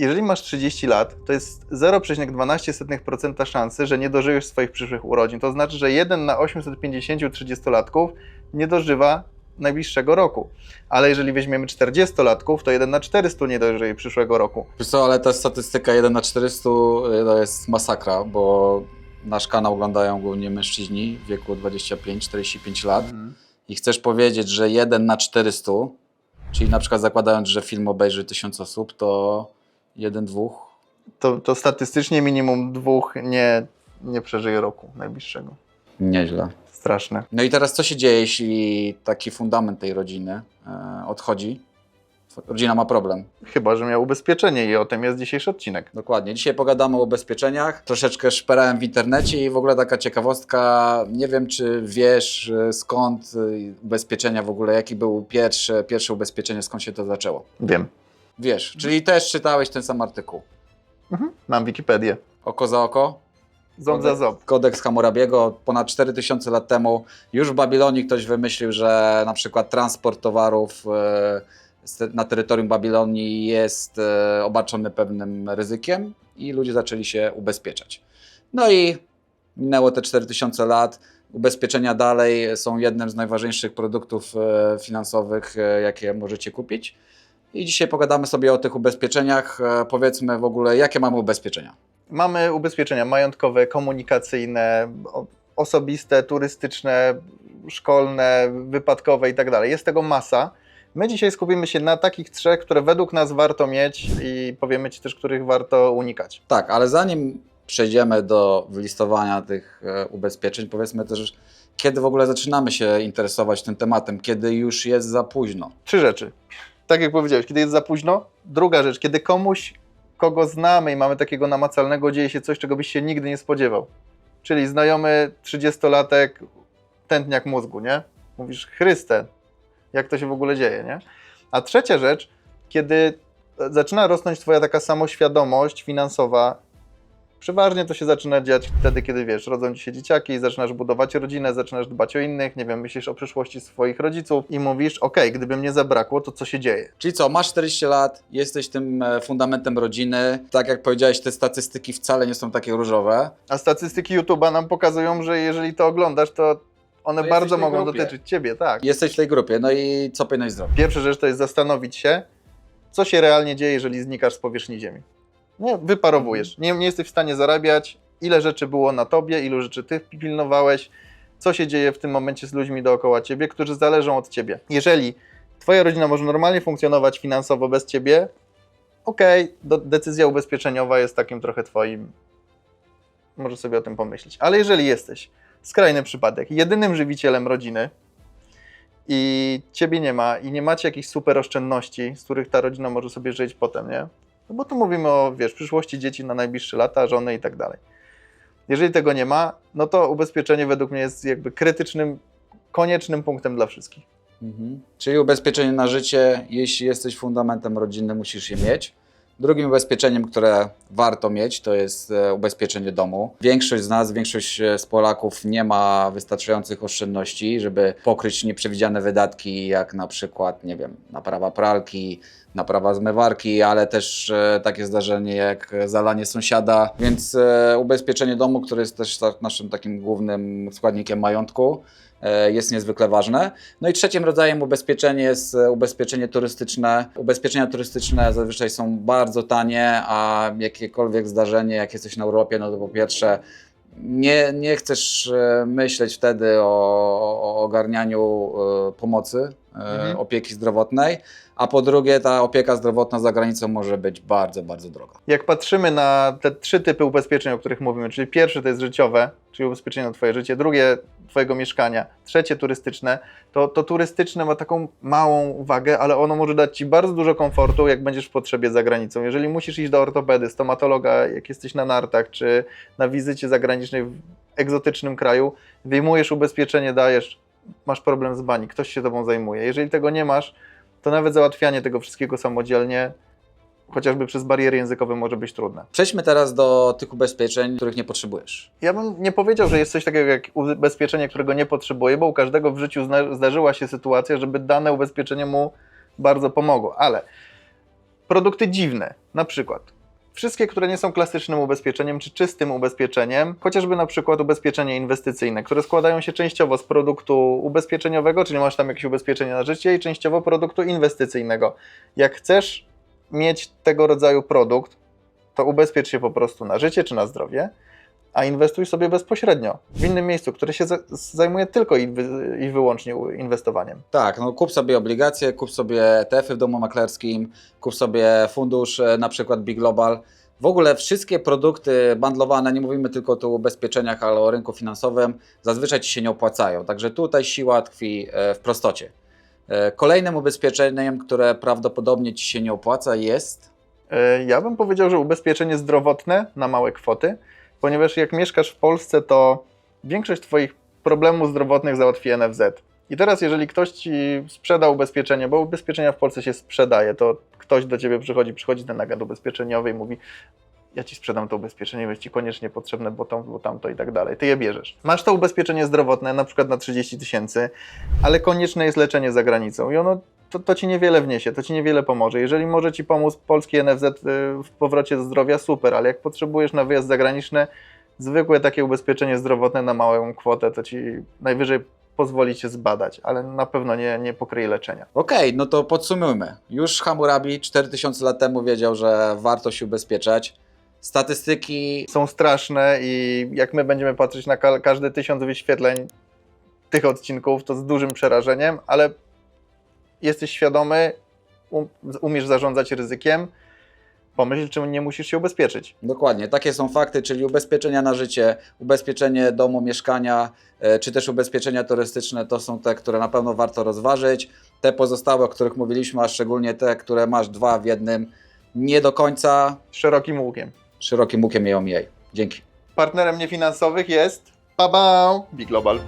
jeżeli masz 30 lat, to jest 0,12% szansy, że nie dożyjesz swoich przyszłych urodzin. To znaczy, że 1 na 850 30-latków nie dożywa najbliższego roku. Ale jeżeli weźmiemy 40-latków, to 1 na 400 nie dożyje przyszłego roku. Wiesz co, ale ta statystyka 1 na 400 y, to jest masakra, bo nasz kanał oglądają głównie mężczyźni w wieku 25-45 lat. I chcesz powiedzieć, że 1 na 400, czyli na przykład zakładając, że film obejrzy 1000 osób, to 1, 2. To, to statystycznie minimum dwóch nie, nie przeżyje roku najbliższego. Nieźle. Straszne. No i teraz co się dzieje, jeśli taki fundament tej rodziny e, odchodzi? Rodzina ma problem. Chyba, że miał ubezpieczenie i o tym jest dzisiejszy odcinek. Dokładnie. Dzisiaj pogadamy o ubezpieczeniach. Troszeczkę szperałem w internecie i w ogóle taka ciekawostka. Nie wiem, czy wiesz e, skąd e, ubezpieczenia w ogóle, jaki był pierwsze, pierwsze ubezpieczenie, skąd się to zaczęło. Wiem. Wiesz, czyli też czytałeś ten sam artykuł. Mhm. Mam Wikipedię. Oko za oko? Ząb za ząb. Kodeks Hammurabiego ponad 4000 lat temu. Już w Babilonii ktoś wymyślił, że na przykład transport towarów e, na terytorium Babilonii jest e, obarczony pewnym ryzykiem i ludzie zaczęli się ubezpieczać. No i minęło te 4000 lat. Ubezpieczenia dalej są jednym z najważniejszych produktów e, finansowych, jakie możecie kupić. I dzisiaj pogadamy sobie o tych ubezpieczeniach. E, Powiedzmy w ogóle, jakie mamy ubezpieczenia. Mamy ubezpieczenia majątkowe, komunikacyjne, osobiste, turystyczne, szkolne, wypadkowe i tak dalej. Jest tego masa. My dzisiaj skupimy się na takich trzech, które według nas warto mieć i powiemy Ci też, których warto unikać. Tak, ale zanim przejdziemy do wylistowania tych e, ubezpieczeń, powiedzmy też, kiedy w ogóle zaczynamy się interesować tym tematem, kiedy już jest za późno. Trzy rzeczy. Tak jak powiedziałeś, kiedy jest za późno. Druga rzecz, kiedy komuś, kogo znamy i mamy takiego namacalnego, dzieje się coś, czego byś się nigdy nie spodziewał. Czyli znajomy 30-latek, tętniak mózgu, nie? Mówisz, Chryste, jak to się w ogóle dzieje, nie? A trzecia rzecz, kiedy zaczyna rosnąć Twoja taka samoświadomość finansowa, przeważnie to się zaczyna dziać wtedy, kiedy wiesz, rodzą Ci się dzieciaki, zaczynasz budować rodzinę, zaczynasz dbać o innych, nie wiem, myślisz o przyszłości swoich rodziców i mówisz, okej, gdyby mnie zabrakło, to co się dzieje? Czyli co, masz 40 lat, jesteś tym e, fundamentem rodziny. Tak jak powiedziałeś, te statystyki wcale nie są takie różowe. A statystyki YouTube'a nam pokazują, że jeżeli to oglądasz, to one To bardzo mogą grupie. dotyczyć Ciebie, tak. Jesteś w tej grupie, no i co powinieneś zrobić? Pierwsza rzecz to jest zastanowić się, co się realnie dzieje, jeżeli znikasz z powierzchni Ziemi. Nie, wyparowujesz. Nie, nie jesteś w stanie zarabiać, ile rzeczy było na tobie, ilu rzeczy ty pilnowałeś, co się dzieje w tym momencie z ludźmi dookoła ciebie, którzy zależą od ciebie. Jeżeli twoja rodzina może normalnie funkcjonować finansowo bez ciebie, okej, do- decyzja ubezpieczeniowa jest takim trochę twoim, może sobie o tym pomyśleć. Ale jeżeli jesteś, skrajny przypadek, jedynym żywicielem rodziny, i ciebie nie ma i nie macie jakichś super oszczędności, z których ta rodzina może sobie żyć potem, nie? No bo tu mówimy o, wiesz, przyszłości dzieci na najbliższe lata, żony i tak dalej. Jeżeli tego nie ma, no to ubezpieczenie według mnie jest jakby krytycznym, koniecznym punktem dla wszystkich. Mhm. Czyli ubezpieczenie na życie, jeśli jesteś fundamentem rodziny, musisz je mieć. Drugim ubezpieczeniem, które warto mieć, to jest e, ubezpieczenie domu. Większość z nas, większość e, z Polaków nie ma wystarczających oszczędności, żeby pokryć nieprzewidziane wydatki, jak na przykład, nie wiem, naprawa pralki, naprawa zmywarki, ale też e, takie zdarzenie jak zalanie sąsiada. Więc ubezpieczenie domu, które jest też tak, naszym takim głównym składnikiem majątku, jest niezwykle ważne. No i trzecim rodzajem ubezpieczenia jest ubezpieczenie turystyczne. Ubezpieczenia turystyczne zazwyczaj są bardzo tanie, a jakiekolwiek zdarzenie, jak jesteś na Europie, no to po pierwsze nie, nie chcesz e, myśleć wtedy o, o ogarnianiu e, pomocy, e, Mhm. opieki zdrowotnej, a po drugie ta opieka zdrowotna za granicą może być bardzo, bardzo droga. Jak patrzymy na te trzy typy ubezpieczeń, o których mówimy, czyli pierwsze to jest życiowe, czyli ubezpieczenie na Twoje życie, drugie Twojego mieszkania, trzecie turystyczne, to, to turystyczne ma taką małą wagę, ale ono może dać Ci bardzo dużo komfortu, jak będziesz w potrzebie za granicą. Jeżeli musisz iść do ortopedy, stomatologa, jak jesteś na nartach, czy na wizycie zagranicznej w egzotycznym kraju, wyjmujesz ubezpieczenie, dajesz, masz problem z bani, ktoś się Tobą zajmuje. Jeżeli tego nie masz, to nawet załatwianie tego wszystkiego samodzielnie chociażby przez bariery językowe może być trudne. Przejdźmy teraz do tych ubezpieczeń, których nie potrzebujesz. Ja bym nie powiedział, że jest coś takiego jak ubezpieczenie, którego nie potrzebuje, bo u każdego w życiu zdarzyła się sytuacja, żeby dane ubezpieczenie mu bardzo pomogło, ale produkty dziwne, na przykład wszystkie, które nie są klasycznym ubezpieczeniem czy czystym ubezpieczeniem, chociażby na przykład ubezpieczenie inwestycyjne, które składają się częściowo z produktu ubezpieczeniowego, czyli masz tam jakieś ubezpieczenie na życie i częściowo produktu inwestycyjnego. Jak chcesz mieć tego rodzaju produkt, to ubezpiecz się po prostu na życie czy na zdrowie, a inwestuj sobie bezpośrednio w innym miejscu, które się za- zajmuje tylko i, wy, i wyłącznie inwestowaniem. Tak, no kup sobie obligacje, kup sobie ETF-y w domu maklerskim, kup sobie fundusz, e, na przykład Big Global. W ogóle wszystkie produkty bandlowane, nie mówimy tylko tu o ubezpieczeniach, ale o rynku finansowym, zazwyczaj Ci się nie opłacają. Także tutaj siła tkwi e, w prostocie. E, Kolejnym ubezpieczeniem, które prawdopodobnie Ci się nie opłaca jest... E, Ja bym powiedział, że ubezpieczenie zdrowotne na małe kwoty, ponieważ jak mieszkasz w Polsce, to większość Twoich problemów zdrowotnych załatwi NFZ. I teraz, jeżeli ktoś Ci sprzeda ubezpieczenie, bo ubezpieczenia w Polsce się sprzedaje, to ktoś do Ciebie przychodzi, przychodzi ten agent ubezpieczeniowy i mówi ja Ci sprzedam to ubezpieczenie, jest Ci koniecznie potrzebne, bo, to, bo tamto i tak dalej. Ty je bierzesz. Masz to ubezpieczenie zdrowotne, na przykład na 30 tysięcy, ale konieczne jest leczenie za granicą i ono to, to ci niewiele wniesie, to ci niewiele pomoże. Jeżeli może ci pomóc polski NFZ y, w powrocie do zdrowia, super, ale jak potrzebujesz na wyjazd zagraniczny, zwykłe takie ubezpieczenie zdrowotne na małą kwotę, to ci najwyżej pozwoli cię zbadać, ale na pewno nie, nie pokryje leczenia. Okej, no to podsumujmy. Już Hammurabi 4000 lat temu wiedział, że warto się ubezpieczać. Statystyki Są straszne i jak my będziemy patrzeć na ka- każdy tysiąc wyświetleń tych odcinków, to z dużym przerażeniem, ale jesteś świadomy, um, umiesz zarządzać ryzykiem, pomyśl, czy nie musisz się ubezpieczyć. Dokładnie, takie są fakty, czyli ubezpieczenia na życie, ubezpieczenie domu, mieszkania, e, czy też ubezpieczenia turystyczne to są te, które na pewno warto rozważyć. Te pozostałe, o których mówiliśmy, a szczególnie te, które masz dwa w jednym, nie do końca Szerokim łukiem. Szerokim łukiem je omijaj. Dzięki. Partnerem niefinansowych jest Pabał Big Global.